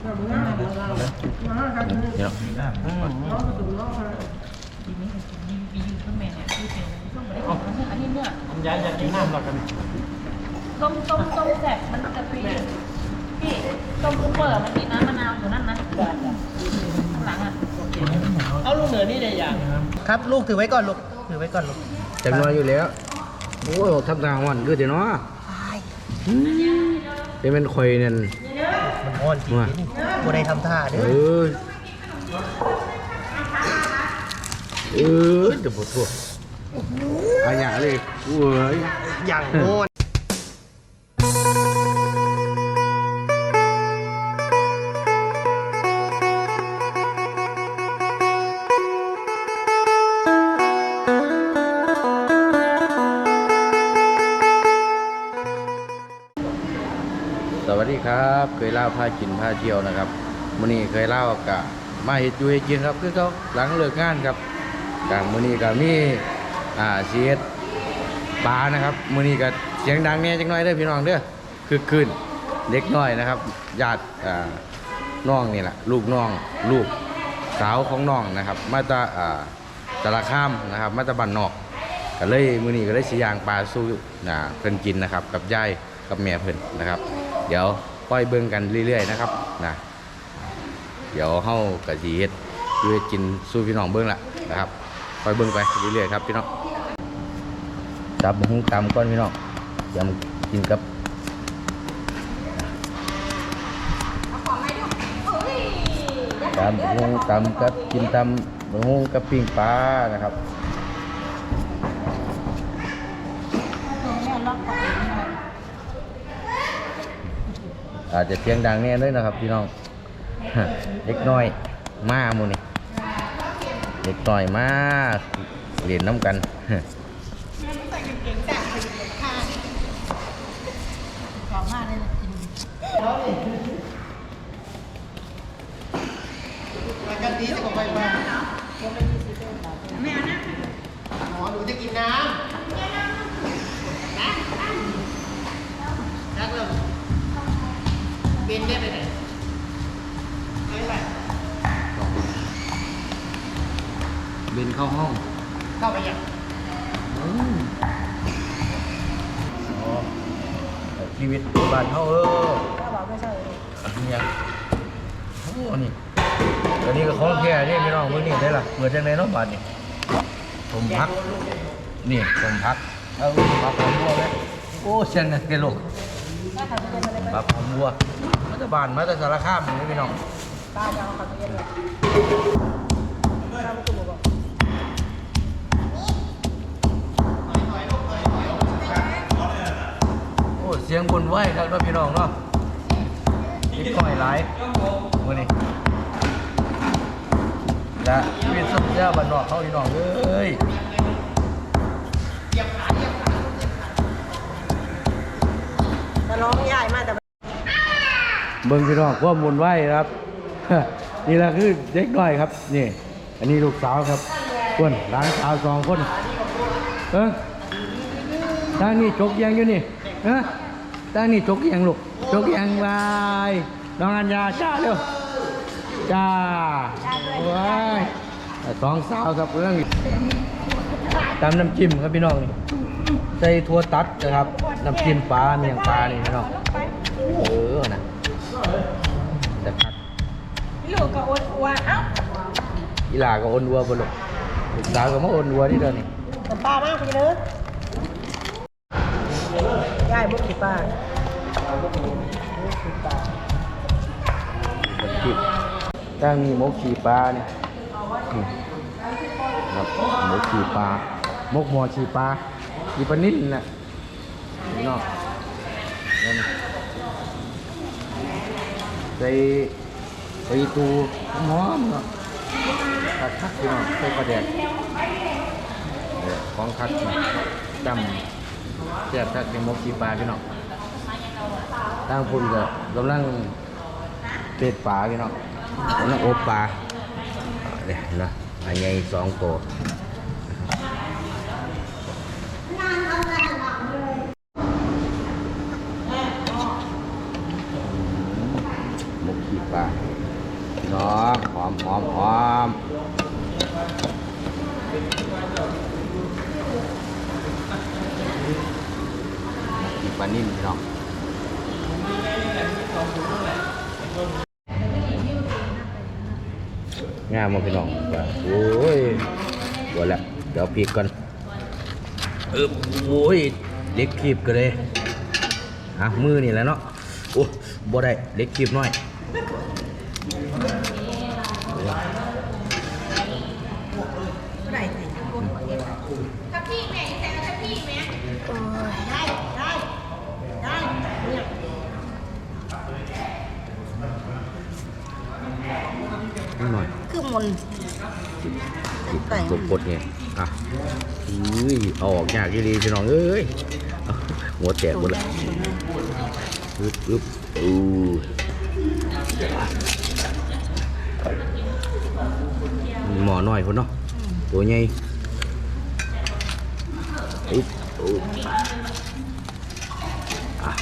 เดี๋ยวอันนี้เนื้อย้ายจากกินน้ำหรอกกันต้มต้มต้มแซ่บมันจะฟรีพี่ต้มซุปเปอร์มันมีน้ำมะนาวอยู่นั่นนะข้างหลังอะเอาลูกเหนือนี่ได้ยังครับ ลูกถือไว้ก่อนลูกถือไว้ก่อนลูกจังน้อยอยู่แล้วโอ้ยทำทางวันด้วยเดี๋ยวเนาะอืมเป็นเป็นข่อยนั่น มันอ่อนจริงว่านี่บ่ได้ทำท่าเด้เอออเออเดี๋ยวปวดทั่วอาหยาเลยเว้ยอย่างอ่อน เคยเล่าพากินพาเที่ยวนะครับมื้อนี้เคยเล่ากะมาเฮ็ดอยู่เฮ็ดกินครับคือเขาหลังเลิกงานครับกลางมื้อนี้ก็มีอ่าสิเฮ็ดปลานะครับมื้อนี้ก็เสียงดังแน่จังน้อยเด้อพี่น้องเด้อคือคืนเด็กน้อยนะครับญาติอ่าน้องนี่แหละลูกน้องลูกสาวของน้องนะครับ มาจาอ่าสารคามนะครับ มาจาบ้านนอกก็เลยมื้อนี้ก็เลยสิยางปลาสู้นะเพิ่นกินนะครับ กับยายกับแม่เพิ่นนะครับ เดี๋ยว ค่อยเบิ่งกันเรื่อยๆนะครับนะเดี๋ยวเฮาก็สิเฮ็ดอยู่เฮ็ดกินสู้พี่น้องเบิ่งละนะครับค่อยเบิ่งไปเรื่อยๆครับพี่น้องจับหุงตำก่อนพี่น้องยวมากินกับตำหุงตำกับกินตำหุงกับปิ้งปลานะครับ อาจจะเสียงดังแน่เลยนะครับพี่น้องเด็กน้อยมาหมูนี่เด็กน้อยมาเรียนน้ำกันกันดีจะบอกไปมาไม่เอานะอ๋อหนูจะกินน้ำ นได้ไปไหนไปไหนบินเข้าห้องเข้าไปยังอ๋อชีวิตบ้านเขาเอออันนี้ยังโอ้นี่อันนี้ก็ของแค่นี่พี่น้องมื้อนี้ได้ล่ะเปิดจังไดเนาะบาดนี่ผมพัก นี่ผมพักเอาพักผมบัวไหมโอ้เช่นนะแกลูกพักผมบัว มาจากบ้านมาจากสารคามนี่พี่น้องบ้านเราเขาเยอะเลยโอ้เสียงบนไหวครับเนาะพี่น้องเนาะกินก้อยหลายมือนี้และวิสุดยอดบ้านนอกเขาพี่น้องเอ้ยแต่ร้องใหญ่มากแต่ เบิ่งพี่น้องความมุนไหวครับ นี่แหละคือเด็กน้อยครับ นี่ อันนี้ลูกสาวครับคนร้านสาวสองคน เออทางนี้จกยังอยู่นี่เออทางนี้จกยังลูกจกยังวายน้องอัญญาจ้าเร็วจ้าว้ายสองสาวครับเรื่องตามน้ำจิ้มครับพี่น้องนี่ใส่ถั่วตัดนะครับน้ำจิ้มปลาเมียงปลานี่พี่น้องเออนะแต่คัก ลูกก็อดอ้วนเอ้าอีหลาก็อนวัวบ่ลูกลูกสาวก็มาอนวัวนี่เด้อนี่แต่ป้ามากคุณเด้อยายบุกกี่ป้าบักจิบตั้งมีหมกขี่ปลาเนี่ยนี่ครับหมกขี่ปลาหมกหมอขี่ปลาขี่ปลานิ่นน่ะนี่เนาะนั่นใส่ ใส่ตูหอมเนาะคักคักพี่น้องใส่ปลาแดกเออของคักนี่จำแซ่บคักเป็นมกขี่ปลาพี่น้องตั้งพุ่นก็กำลังเป็ดปลาพี่น้องแล้วอบปลาเนี่ยนะอันใหญ่สองตัวหมกขีดปลา พี่น้องหอมหอมหอมอีกปลานิ่มพี่น้องงามมากพี่น้องว่าโอ้ยหมดแล้วเดี๋ยวพริกก่อนเออโอ้ยเล็กคีบก็เลยอะมือนี่แหละเนาะโอ้บ่ได้เล็กคีบน้อย ถ้าพี่แม่แต่ถ้าพี่แม่ได้ได้ได้เนี่ย นิดหน่อย คือมน ไกดไงอะอุ้ยเอาออกยากดีๆพี่น้องเอ้ยหัวแตกหมดแล้วอึ๊บอึ๊บอู้หมอหน้อยพุ่นเนาะตัวใหญ่อึ๊บอึ๊บอะ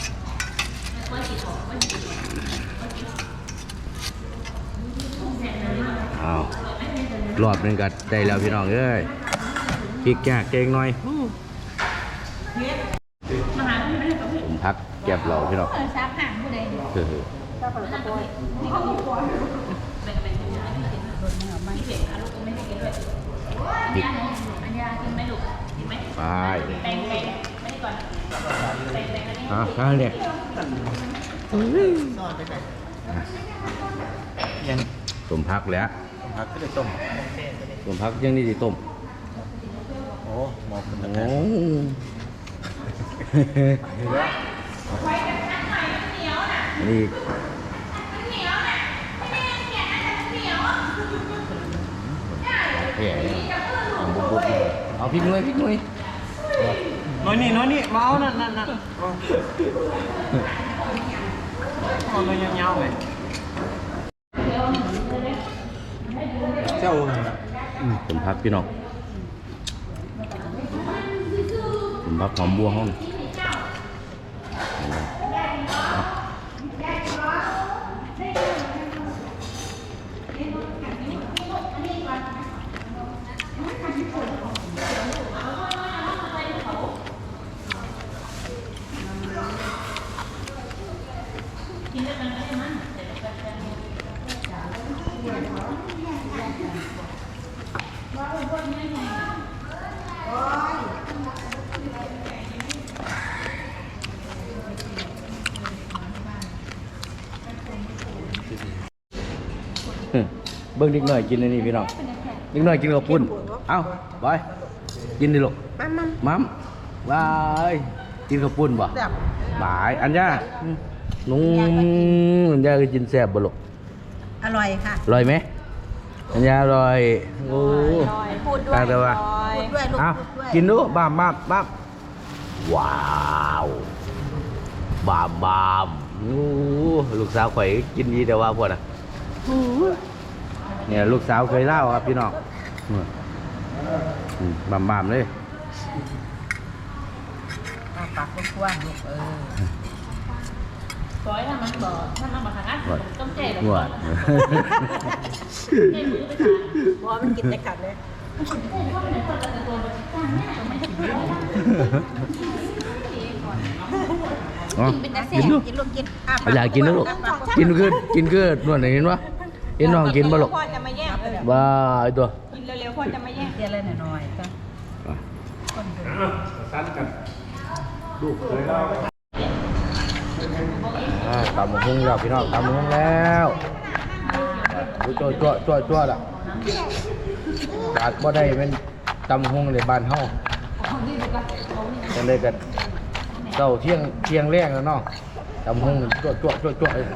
เอา รอบนึงก็ได้แล้วพี่น้องเอ้ยพริกแกเก่งหน่อยมาหาพี่ไม่ได้กับพี่ผมพักเก็บเราพี่น้องเออซับห่างผู้ใดเออแบ่งแบ่งไม่เผ็ดอะลูกไม่ได้กินด้วยพริกอันยากินไมลูกกินไหมไปแบ่งแบ่งไม่ได้ก่อนแบ่งแบ่งอันนี้อะข้าวเนี่ยซ่อนไปไหนยังต้มพักแล้วผักก็ได้ต้ม ต้มพักยังนี่ดิต้มโอ้หมอคุณโอ้นะนี่แผ่เนี่ยเอาบุบบุบเอาพริกหน่อยพริกหน่อยน้อยนี่น้อยนี่มาเอานั่นนั่นนั่นเอาเอาเลยยาวๆไปเจ้า อืมพักพี่น้องต้มพักหอมบัวห้องอืม เบิ่งนิดหน่อยกินอันนี้พี่น้องนิดหน่อยกินกับปุ้นเอ้าไปกินดิลูกมันมันมัมบายกินข้าวปุ้นบ่แบบบายอันย่านุ่มอันย่าก็กินแซ่บบ่ลูกอร่อยค่ะอร่อยไหม อันย่าอร่อยโอ้พูดด้วยตายแต่ว่าพูดด้วยลูกเอ้าพูดด้วยกินดูบ้ามบ้ามบ้ามว้าวบ้ามบ้ามโอ้ลูกสาวข่อยกินดีแต่ว่าพวกน่ะเนี่ยลูกสาวเคยเล่าครับพี่น้องอืมอืมบ้ามบ้ามเลยอะปากกว้างๆลูกเออ ร้อยถ้ามันบ่ถ้ามันบ่ทางนั้นต้องเจ๊หรอกนวดเจ๊มือไปทานพอมันกินแต่กัดเลยอ๋อเป็นแต่แซ่กินดูกินลูกกินอะเอาอยากกินนะลูกกินคือกินคือนวดไหนเห็นปะเห็นน้องกินปะลูกพ่อจะมาแย่งเออบ้าไอตัวกินเร็วๆพ่อจะมาแย่งเดี๋ยวเลยหน่อยๆจ้ะคนเดินสั้นกันอ่า ตำมะฮุ่งแล้วพี่น้องตำมะฮุ่งแล้วโอ้ยจ้วจ้วจ้วจ้วละขาดบ่ได้เป็นตำมะฮุ่งเลยบ้านเฮาจังเลยกันเต่าเที่ยงเที่ยงแรกแล้วเนาะตำมะฮุ่งจ้วจ้วจ้วจ้วเลย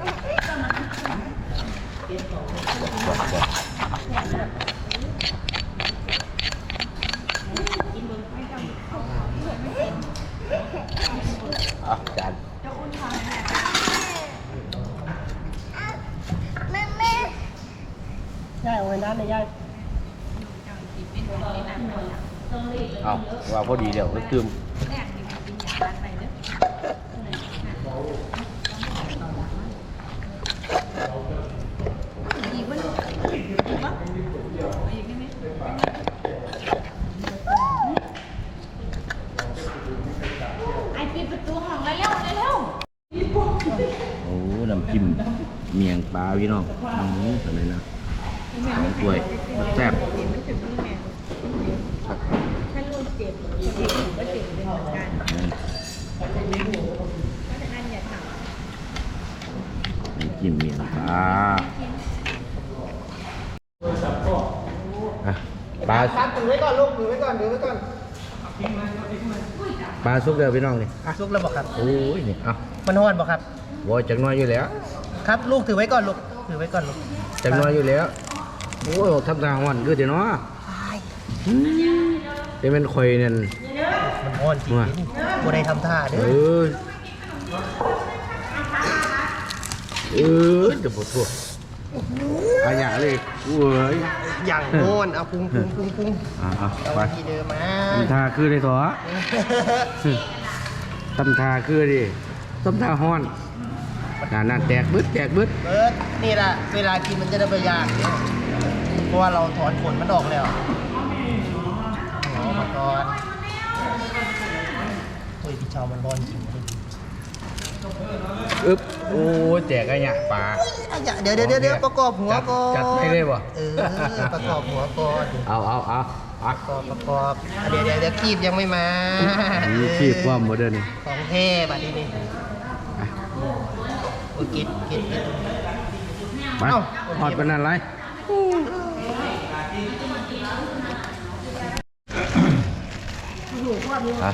นั้นเลยยเอาว่าพอดีเดี๋ยวมันตืมโอ้น้ำจิ้มเมียงปลาพี่น้องอืมอะไรนะ สองถ้วยแซ่บถ้าลูกเจ็บเจ็บก็เจ็บเป็นเหมือนกันอืมเพราะฉะนั้นอย่าทำน้ำจิ้มเมียงปลาอะปลาครับถือไว้ก่อนลูกถือไว้ก่อนถือไว้ก่อนปลาซุกเดียวพี่น้องนี่ซุกแล้วบอกครับโอ้ยนี่เอามันฮ้อนบอกครับวอยจักหน้อยอยู่แล้ว ครับลูกถือไว้ก่อนลูกถือไว้ก่อนลูกจักหน้อยอยู่แล้ว โอ้ยทำทางวันคือเดี๋ยวเนาะอืมเดี๋ยวเป็นคอยนั่นมันฮ้อนจริงว่านี่บ่ได้ทำท่าเด้เอออเออจะปวดหัวอาหยาเลยเว้ยอย่างโอนเอาพุงพุงพุงพุงอะเอาๆไป ที่เดิมมาทำทาคือได้ถอทำทาคือดิทำทาห้อนน่าน่าแตกบึดแตกบึดเบิร์ดนี่แหละเวลากินมันจะได้ประหยัดเนี่ย เพราะว่าเราถอนขนมันออกแล้วอ๋อมาก่อนโอ้ยพี่เชามันร้อนจริงอึ๊บโอ้ยแจกอาหยาปลาอะอย่าเดี๋ยวเดี๋ยวเดี๋ยวเดี๋ยวประกอบหัวก่อนจัดให้เลยบ่เออประกอบหัวก่อนเอาเอาเอาเอาประกอบประกอบอะเดี๋ยวเดี๋ยวเดี๋ยวคีบยังไม่มามีขีบความโมเดิร์นของเท่บัดนี้นี่โอ้ยกินกินกินไปเอ้าหอดเป็นอะไร อะ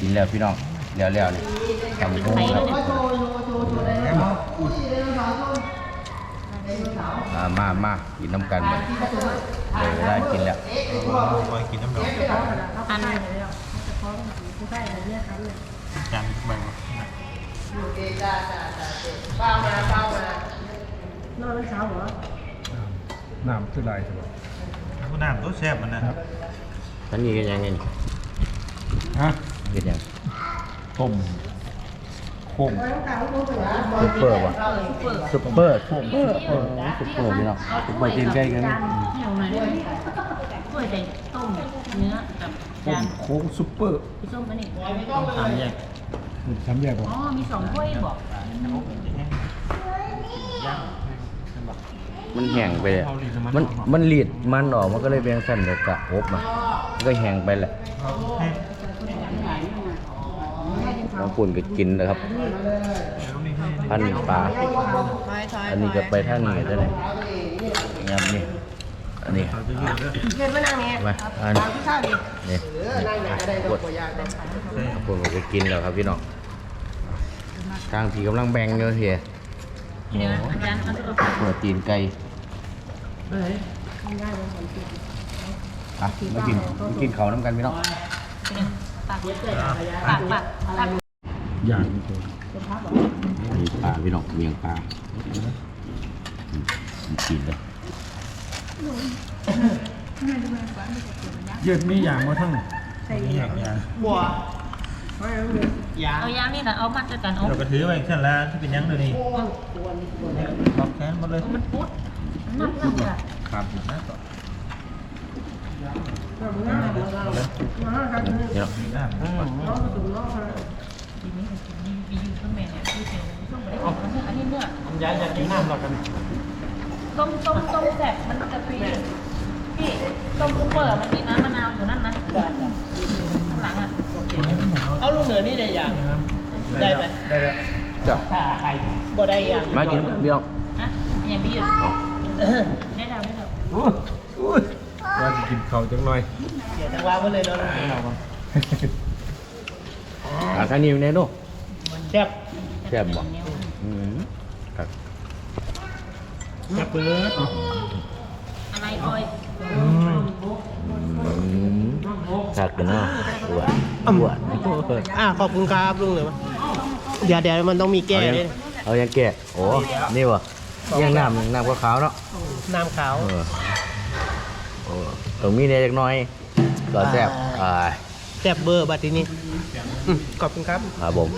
กินแล้วพี่น้องแล้วแล้วนี่ทำพุงครับอ่ามามากินน้ำกันเลยเวได้กินแล้วกินน้ำดอกอันจานใบเป้ามาเป้ามาน้ำคือไรใช่ไหม ผู้น้ำตัวแซ่บมันนะท่านนี้กันยังไงฮะกินยังต้มข้มซุปเปอร์วะซุปเปอร์ซุปเปอร์เออซุปเปอร์พี่น้องซุปเปอร์กินใกล้กันนี่เหนียวหน่อยได้ไหมถ้วยแต่ต้มเนื้อกับจานโค้งซุปเปอร์พี่ส้มอันนี้สามแยกสามแยกบ่อ๋อมีสองถ้วยบอก มันแห้งไปเลยมันมันหลีดมันออกมันก็เลยเป็นสั้นเดียวกะอบมามันก็แห้งไปแหละน้องปุ่นก็กินนะครับพันปลาอันนี้ก็ไปท่านนี้ได้เลยงามนี่อันนี้เงินมานั่งนี่มาอันนี้พี่ข้าวดินี่เออนั่งไหนก็ได้กก็ดบ่ยากนะน้องปุ่นก็กินแล้วครับพี่น้องทางผีกำลังแบ่งอยู่เฮียเนื้ออาจารย์เอาตัวหัวตีนไก่อะมากินมากินเขาวน้ำกันพี่น้องตักตักตักตักอย่างมีปลาพี่น้องเมียงปลาอืมกินเลยยืดมีอย่างมาทั้งมีอย่างยางบัวไม่เอาเลยยาเอายางนี่นะเอามัดด้วยกันเอาเราก็ถือไว้เช่นละที่เป็นยังเดี๋ยวนี้ล็อกแขนหมดเลยมันปุ๊ด มันนับนับอะครับนะต่อพี่น้องน้ำทีนี้มีมีอยู่ข้างในเนี่ยที่เป็นส้มไม่ได้กินอันนี้เนื้อย้ายจากกินน้ำเรากันต้มต้มต้มแซ่บมันจะฟรีพี่ต้มซุปเปอร์มันมีน้ำมะนาวอยู่นั่นนะข้างหลังอะเอาลูกเหนือนี่ได้ยังได้ไหมได้แล้วจ้ะบ่ได้ยังมากินพี่น้องนะอย่างพี่อะ ได้แล้วได้แล้วว่าจะกินเขาจังหน่อยเดี๋ยวจะวางไว้เลยเนาะอะท่านนี้อยู่ในโน่แซ่บแซ่บบ่อืมครับจะเปิดอะไรคอยอืมคักกันเนาะอวดอวดอ่าขอบคุณครับลุงเหนือเดี๋ยวเดี๋ยวมันต้องมีแก้เอายังด้วยเอายังแกะโอ้นี่วะ ยังน้ำน้ำขาวๆเนาะน้ำขาวเออโอ้ตรงนี้เนี่ยจักหน้อยก็แซ่บอ่าแซ่บเบอร์บัดทีนี้อืมขอบคุณครับ ครับผม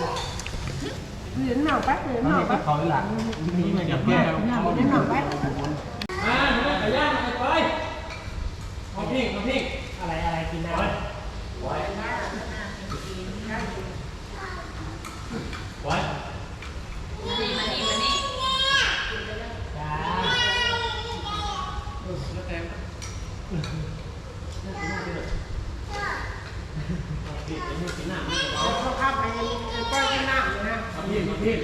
อะไรอะไรกินน้ เขาข้ามไปก้อยที่หน้าเลยนะพี่พี่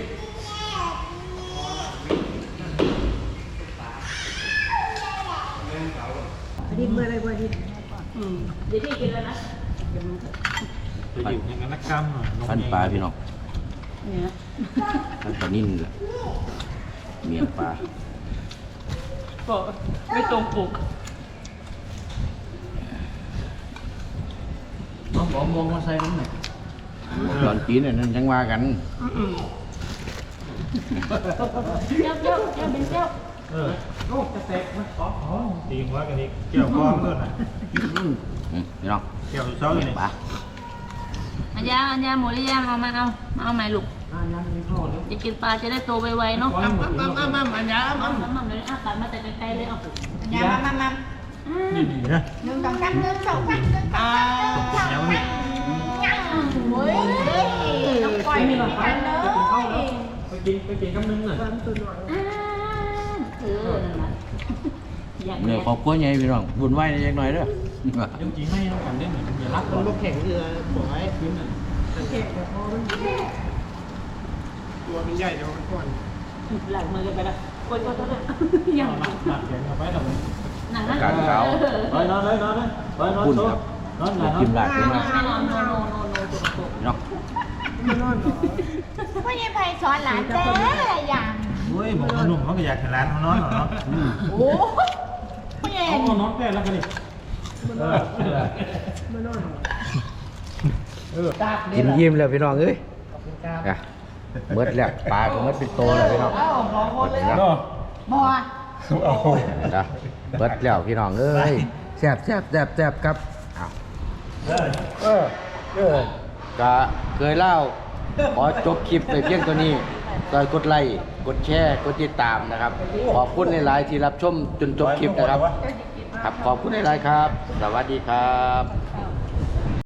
ดิเมื่อไรบ่ดิเดี๋ยวพี่กินแล้วนะจะอยู่อย่างนั้นนักกรรมท่านปลาพี่น้องท่านปลานิ่นแหละเมียปลาก็ไม่ตรงปก น้องบอกมองมาใส่ผมหน่อยตอ นปีนนั่นยังว่ากันเจ้าเจ้าเจ้าเป็นเจ้าเออโอ้จะแตกมันอ๋อดีหัวกันอีกเกี่ยวก้อนเพื่อนน่ะอืมพี่น้องเกี่ยวเช้าอยู่เมียงนี่ปลาอันยาอันยาหมูหรือยังเอามาเอามาเอาใหม่ลูกจะกินปลาจะได้ โตไวๆเนาะอ้ำอ้ำอ้ำอ้ำอ้ำอันยาอ้ำเอาอ้ำน้ำมันเลยอะตัดมาแต่ไกลๆเลยเอาอย่ามามามานี่ดีนะหนึ่งสองสามหนึ่งสองสามหนึ่งสองสามหนึ่งสองสามยังโอ้ยต้องปล่อยมันกันเลยไปกินไปกินกำนึงน่ะอ่าเออนั่นแหละอยากเนี่ยครอบครัวใหญ่พี่น้องบุญไหวนิดหน่อยเด้อยังจริงให้น้องกันได้หน่อยอย่ารักมัก่อนนลูกแข่งเรือบอกไว้ขึ้นน่ะตัวมันใหญ่เดี๋ยวมันก่อนหลังมือกันไปละโอ๊ยโอ๊ยโอ๊ยยังหนักหนักแข็งเอาไปหน่อยหนังนั่นการเขาไปนอนเลยนอนเลยไปนอนคุณโต๊ะครับนอนหลูลักบกิมหลากขึ้นมาไม่นอนโนโนโนโนโนตัวโตพี่น้องพ่อใหญ่ไพสอนหลานแต่ละอย่างเฮ้ยบอกว่าหนุ่มเขาก็อยากเห็นร้านเขานอนเหรอเนาะโอ้พ่อใหญ่เขาก็นอนแป้แล้วกันดิเออเออตากกินยิ้มแล้วพี่น้องเอ้ยขอบคุณครับอะเมดแล้วปลาก็เมดเป็นโตแล้วพี่น้องเอ้าสองคนเลยเมดก็บัว เอานะเบิดแล้วพี่น้องเอ้ยแซ่บแซ่บแซ่บแซ่บครับอ้าวเออเออเออก็เคยเล่าขอจบคลิปไปเพียงตัวนี้ก็กดไลค์กดแชร์กดติดตามนะครับ ขอบคุณในไลน์ที่รับชมจนจบคลิปนะครับ ครับขอบคุณในไลน์ครับ สวัสดีครับ